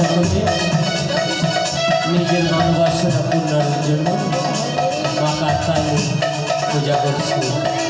আশা নিজের মনোবাসনা পূর্ণার জন্য মা কাতায় পূজা করছি।